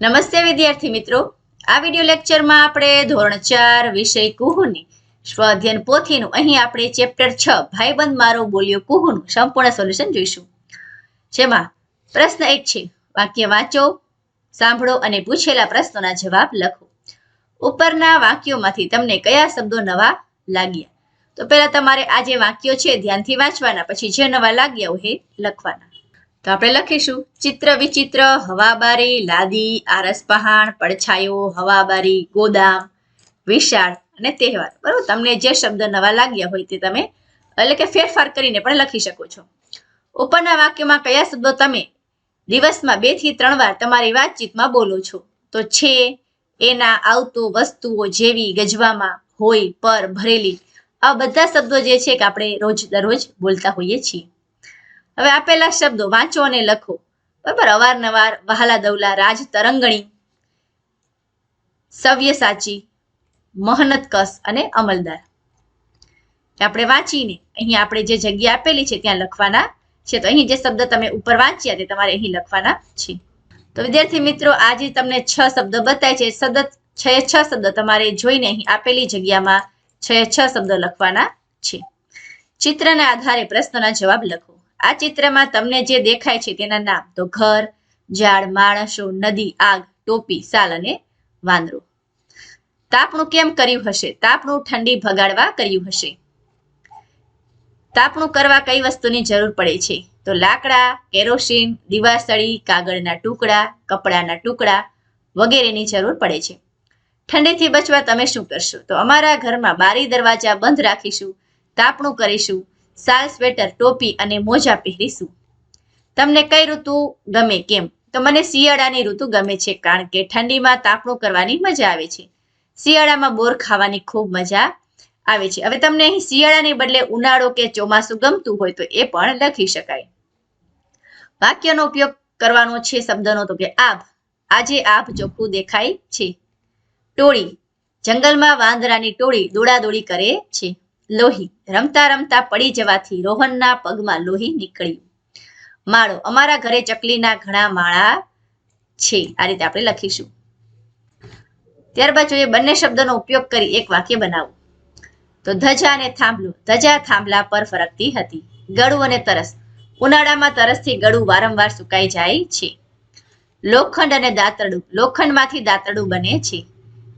નમસ્તે વિદ્યાર્થી મિત્રો. આ વિડિયો લેક્ચરમાં આપણે ધોરણ ચાર વિષય કુહુની સ્વાધ્યન પોથીનું, અહીં આપણે ચેપ્ટર છ, ભાઈબંધ મારો બોલ્યો કુહુનું, સંપૂર્ણ સોલ્યુશન જોઈશું. જેમાં પ્રશ્ન એક છે, વાક્ય વાંચો, સાંભળો અને પૂછેલા પ્રશ્નોના જવાબ લખો. ઉપરના વાક્યોમાંથી તમને કયા શબ્દો નવા લાગ્યા? તો પહેલા તમારે આ જે વાક્યો છે, ધ્યાનથી વાંચવાના, પછી જે નવા લાગ્યા હોય એ લખવાના. તો આપણે લખીશું, ચિત્ર વિચિત્ર હવાબારી લાદી, આરસ પહાણ, પડછાયો હવાબારી ગોદામ, વિશાળ અને તહેવાર. બરોબર? તમને જે શબ્દ નવા લાગ્યા હોય તે તમે, એટલે કે ફેરફાર કરીને પણ લખી શકો છો. ઉપરના વાક્યમાં કયા શબ્દો તમે, દિવસમાં બેથી ત્રણ વાર તમારી વાતચીતમાં બોલો છો. તો છે, એના આવતો વસ્તુઓ જેવી ગજવામાં હોય, પર ભરેલી. આ બધા શબ્દો જે છે કે આપણે રોજ દરરોજ બોલતા હોઈએ છીએ. હવે આપેલા શબ્દો વાંચો અને લખો. બરાબર? અવારનવાર વહાલા દવલા રાજ તરંગણી. સવ્ય સાચી, મહનત કસ અને અમલદાર. આપણે વાંચીને અહીં આપણે જે જગ્યા આપેલી છે ત્યાં લખવાના છે. તો અહીં જે શબ્દ તમે ઉપર વાંચ્યા તે તમારે અહીં લખવાના છે. તો વિદ્યાર્થી મિત્રો, આજે તમને છ શબ્દ બતાય છે. સતત છ છ શબ્દ તમારે જોઈને અહીં આપેલી જગ્યામાં છ છ શબ્દ લખવાના છે. ચિત્રના આધારે પ્રશ્નોના જવાબ લખો. આ ચિત્રમાં તમને જે દેખાય છે તેના નામ તો ઘર, ઝાડ, માણસો, નદી, આગ, ટોપી, સાલ અને વાંદરો. તાપણું કેમ કર્યું હશે? તાપણું ઠંડી ભગાડવા કર્યું હશે. તાપણું કરવા કઈ વસ્તુની જરૂર પડે છે? તો લાકડા, કેરોસીન, દિવાસળી, કાગળના ટુકડા, કપડાના ટુકડા વગેરેની જરૂર પડે છે. ઠંડીથી બચવા તમે શું કરશો? તો અમારા ઘરમાં બારી દરવાજા બંધ રાખીશું, તાપણું કરીશું સાલ, સ્વેટર, ટોપી અને મોજા પહેરીશું. તમને કઈ ઋતુ ગમે કેમ? તો મને શિયાળાની ઋતુ ગમે છે, કારણ કે ઠંડીમાં તાપણું કરવાની મજા આવે છે. શિયાળામાં બોર ખાવાની ખૂબ મજા આવે છે. હવે તમને અહીં શિયાળાની બદલે ઉનાળો કે ચોમાસું ગમતું હોય તો એ પણ લખી શકાય. વાક્યનો ઉપયોગ કરવાનો છે, શબ્દનો તો કે આભ. આજે આભ ચોખ્ખું દેખાય છે. ટોળી. જંગલમાં વાંદરાની ટોળી દોડાદોડી કરે છે. લોહી રમતા રમતા પડી જવાથી રોહનના પગમાં લોહી નીકળ્યું. માળો અમારા ઘરે ચકલીના ઘણા માળા છે, આ રીતે આપણે લખીશું. ત્યારબાદ જોઈએ બંને શબ્દોનો ઉપયોગ કરી એક વાક્ય બનાવો. તો ધજા અને થાંભલો, ધજા થાંભલા પર ફરકતી હતી. ગળું અને તરસ. ઉનાળામાં તરસથી ગળું વારંવાર સુકાઈ જાય છે. લોખંડ અને દાંતરડું, લોખંડમાંથી દાંતરડું બને છે.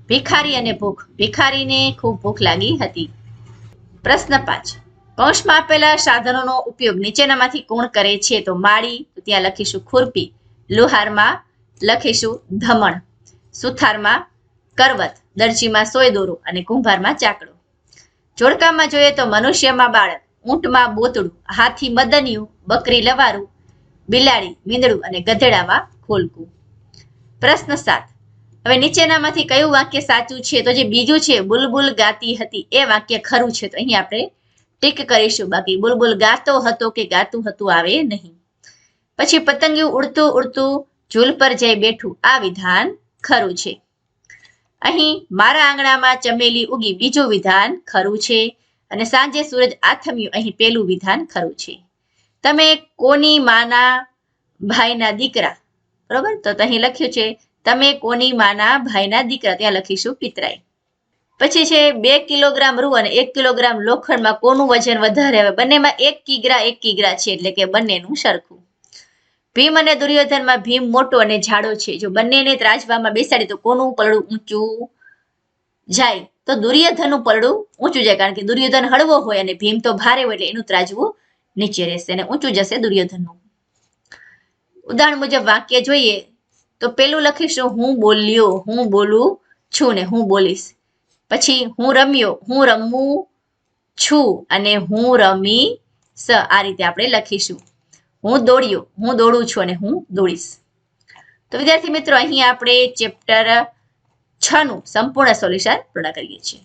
ભિખારી અને ભૂખ. ભિખારીને ખૂબ ભૂખ લાગી હતી. પ્રશ્ન પાંચ. કૌંસમાં આપેલા સાધનોનો ઉપયોગ નીચેનામાંથી કોણ કરે છે? તો માળી ત્યાં લખીશું ખુરપી. લુહારમાં લખીશું ધમણ. સુથારમાં કરવત. દરજીમાં સોય દોરો અને કુંભારમાં ચાકડો. જોડકામાં જોઈએ તો મનુષ્યમાં બાળક. ઊંટમાં બોતડું, હાથી મદનિયું, બકરી લવારું, બિલાડી, મીંદડું અને ગધેડામાં ખોલકું. પ્રશ્ન સાત. હવે નીચેનામાંથી કયું વાક્ય સાચું છે? તો જે બીજું છે, બુલબુલ ગાતી હતી, એ વાક્ય ખરું છે. તો અહીં આપણે ટીક કરીશું બાકી. બુલબુલ ગાતો હતો કે ગાતું હતું આવે નહીં. પછી પતંગિયું ઉડતું ઉડતું ઝૂલ પર જઈ બેઠું. આ વિધાન ખરું છે. અહીં મારા આંગણામાં ચમેલી ઉગી બીજું વિધાન ખરું છે અને સાંજે સૂરજ આથમ્યું, અહીં પેલું વિધાન ખરું છે. તમે કોની માના ભાઈના દીકરા? બરોબર? તો અહીં લખ્યું છે તમે કોની માના ભાઈના દીકરા ત્યાં લખીશું પિતરાઈ. પછી છે બે કિલોગ્રામ રૂ અને એક કિલોગ્રામ લોખંડમાં કોનું વજન વધારે આવે? બંનેમાં એક કિગ્રા એક કિગ્રા છે એટલે કે બંનેનું સરખું. ભીમ અને દુર્યોધનમાં ભીમ મોટો અને જાડો છે. જો બંનેને ત્રાજવામાં બેસાડી તો કોનું પલડું ઊંચું જાય? તો દુર્યોધનનું પલડું ઊંચું જાય, કારણ કે દુર્યોધન હળવો હોય અને ભીમ તો ભારે હોય એટલે એનું ત્રાજવું નીચે રહેશે અને ઊંચું જશે દુર્યોધનનું. ઉદાહરણ મુજબ વાક્ય જોઈએ. તો પેલું લખીશું હું બોલ્યો, હું બોલું છું ને હું બોલીશ. પછી હું રમ્યો, હું રમવું છું અને હું રમી સ, આ રીતે આપણે લખીશું. હું દોડ્યો, હું દોડું છું અને હું દોડીશ. તો વિદ્યાર્થી મિત્રો, અહીં આપણે ચેપ્ટર છ નું સંપૂર્ણ સોલ્યુશન પૂર્ણ કરીએ છીએ.